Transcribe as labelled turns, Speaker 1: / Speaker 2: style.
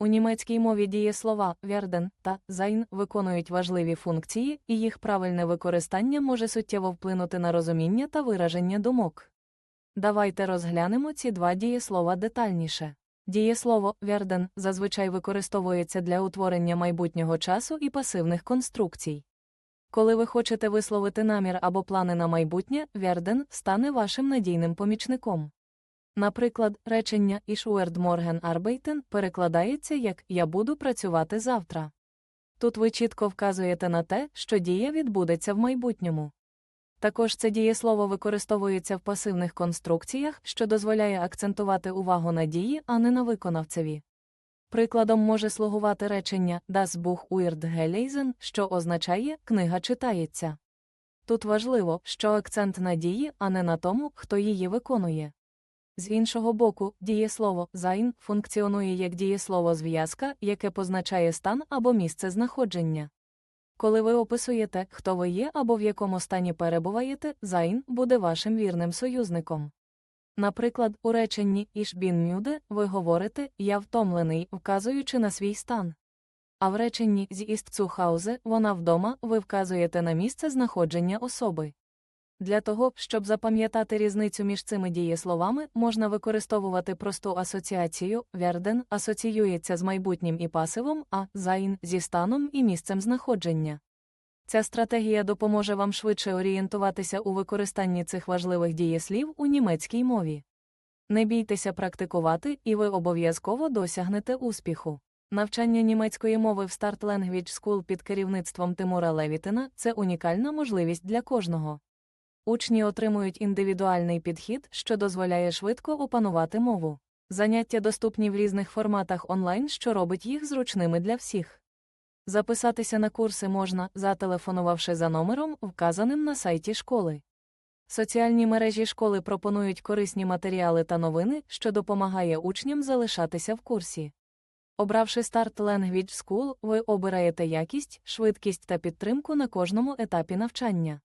Speaker 1: У німецькій мові дієслова «werden» та «sein» виконують важливі функції, і їх правильне використання може суттєво вплинути на розуміння та вираження думок. Давайте розглянемо ці два дієслова детальніше. Дієслово «werden» зазвичай використовується для утворення майбутнього часу і пасивних конструкцій. Коли ви хочете висловити намір або плани на майбутнє, «werden» стане вашим надійним помічником. Наприклад, речення «Ich morgen arbeiten» перекладається як «Я буду працювати завтра». Тут ви чітко вказуєте на те, що дія відбудеться в майбутньому. Також це дієслово використовується в пасивних конструкціях, що дозволяє акцентувати увагу на дії, а не на виконавцеві. Прикладом може слугувати речення Das Buch wird gelesen, що означає «книга читається». Тут важливо, що акцент на дії, а не на тому, хто її виконує. З іншого боку, дієслово «sein» функціонує як дієслово зв'язка, яке позначає стан або місце знаходження. Коли ви описуєте, хто ви є або в якому стані перебуваєте, «sein» буде вашим вірним союзником. Наприклад, у реченні «Ich bin müde» ви говорите «я втомлений», вказуючи на свій стан. А в реченні «Sie ist zu Hause» вона вдома ви вказуєте на місце знаходження особи. Для того, щоб запам'ятати різницю між цими дієсловами, можна використовувати просту асоціацію «werden» асоціюється з майбутнім і пасивом, а «sein» – зі станом і місцем знаходження. Ця стратегія допоможе вам швидше орієнтуватися у використанні цих важливих дієслів у німецькій мові. Не бійтеся практикувати, і ви обов'язково досягнете успіху. Навчання німецької мови в Start Language School під керівництвом Тимура Левітина це унікальна можливість для кожного. Учні отримують індивідуальний підхід, що дозволяє швидко опанувати мову. Заняття доступні в різних форматах онлайн, що робить їх зручними для всіх. Записатися на курси можна, зателефонувавши за номером, вказаним на сайті школи. Соціальні мережі школи пропонують корисні матеріали та новини, що допомагає учням залишатися в курсі. Обравши Start Language School, ви обираєте якість, швидкість та підтримку на кожному етапі навчання.